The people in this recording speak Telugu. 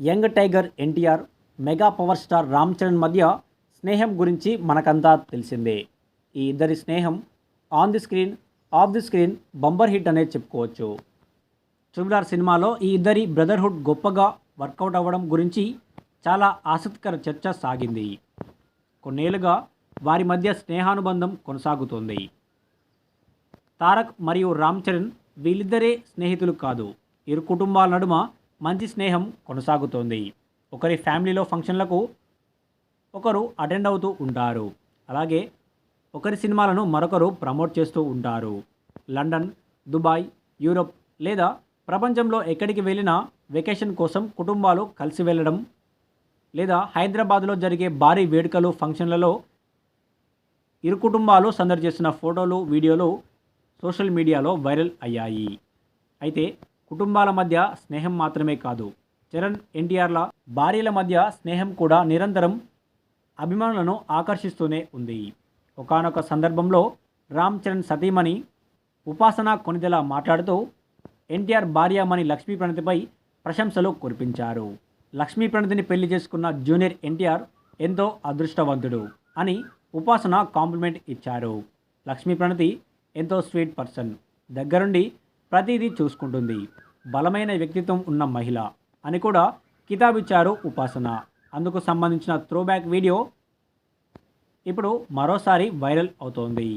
Young tiger NTR mega power star Ram Charan మధ్య స్నేహం గురించి మనకంతా తెలిసిందే. ఈ ఇద్దరి స్నేహం on the screen off the screen bumper hit అనేది చెప్పుకోవచ్చు. ట్రిబుల్ సినిమాలో ఈ ఇద్దరి బ్రదర్హుడ్ గొప్పగా వర్కౌట్ అవ్వడం గురించి చాలా ఆసక్తికర చర్చ సాగింది. కొన్నేళ్ళుగా వారి మధ్య స్నేహానుబంధం కొనసాగుతోంది. తారక్ మరియు రామ్ చరణ్ వీళ్ళిద్దరే స్నేహితులు కాదు. ఇరు కుటుంబాల నడుమ మంచి స్నేహం కొనసాగుతోంది. ఒకరి ఫ్యామిలీలో ఫంక్షన్లకు ఒకరు అటెండ్ అవుతూ ఉంటారు. అలాగే ఒకరి సినిమాలను మరొకరు ప్రమోట్ చేస్తూ ఉంటారు. లండన్ దుబాయ్ యూరోప్ లేదా ప్రపంచంలో ఎక్కడికి వెళ్ళినా వెకేషన్ కోసం కుటుంబాలు కలిసి వెళ్ళడం లేదా హైదరాబాద్లో జరిగే భారీ వేడుకలు ఫంక్షన్లలో ఇరు కుటుంబాలు సందర్శిస్తున్న ఫోటోలు వీడియోలు సోషల్ మీడియాలో వైరల్ అయ్యాయి. అయితే కుటుంబాల మధ్య స్నేహం మాత్రమే కాదు. చరణ్ ఎన్టీఆర్ల భార్యల మధ్య స్నేహం కూడా నిరంతరం అభిమానులను ఆకర్షిస్తూనే ఉంది. ఒకానొక సందర్భంలో రామ్ చరణ్ సతీమణి ఉపాసన కొనిదెల మాట్లాడుతూ ఎన్టీఆర్ భార్యామణి లక్ష్మీ ప్రణతిపై ప్రశంసలు కురిపించారు. లక్ష్మీ ప్రణతిని పెళ్ళి చేసుకున్న జూనియర్ ఎన్టీఆర్ ఎంతో అదృష్టవంతుడు అని ఉపాసన కాంప్లిమెంట్ ఇచ్చారు. లక్ష్మీ ప్రణతి ఎంతో స్వీట్ పర్సన్. దగ్గరుండి ప్రతిదీ చూసుకుంటుంది. బలమైన వ్యక్తిత్వం ఉన్న మహిళ అని కూడా కితాబిచ్చారు ఉపాసన. అందుకు సంబంధించిన త్రోబ్యాక్ వీడియో ఇప్పుడు మరోసారి వైరల్ అవుతోంది.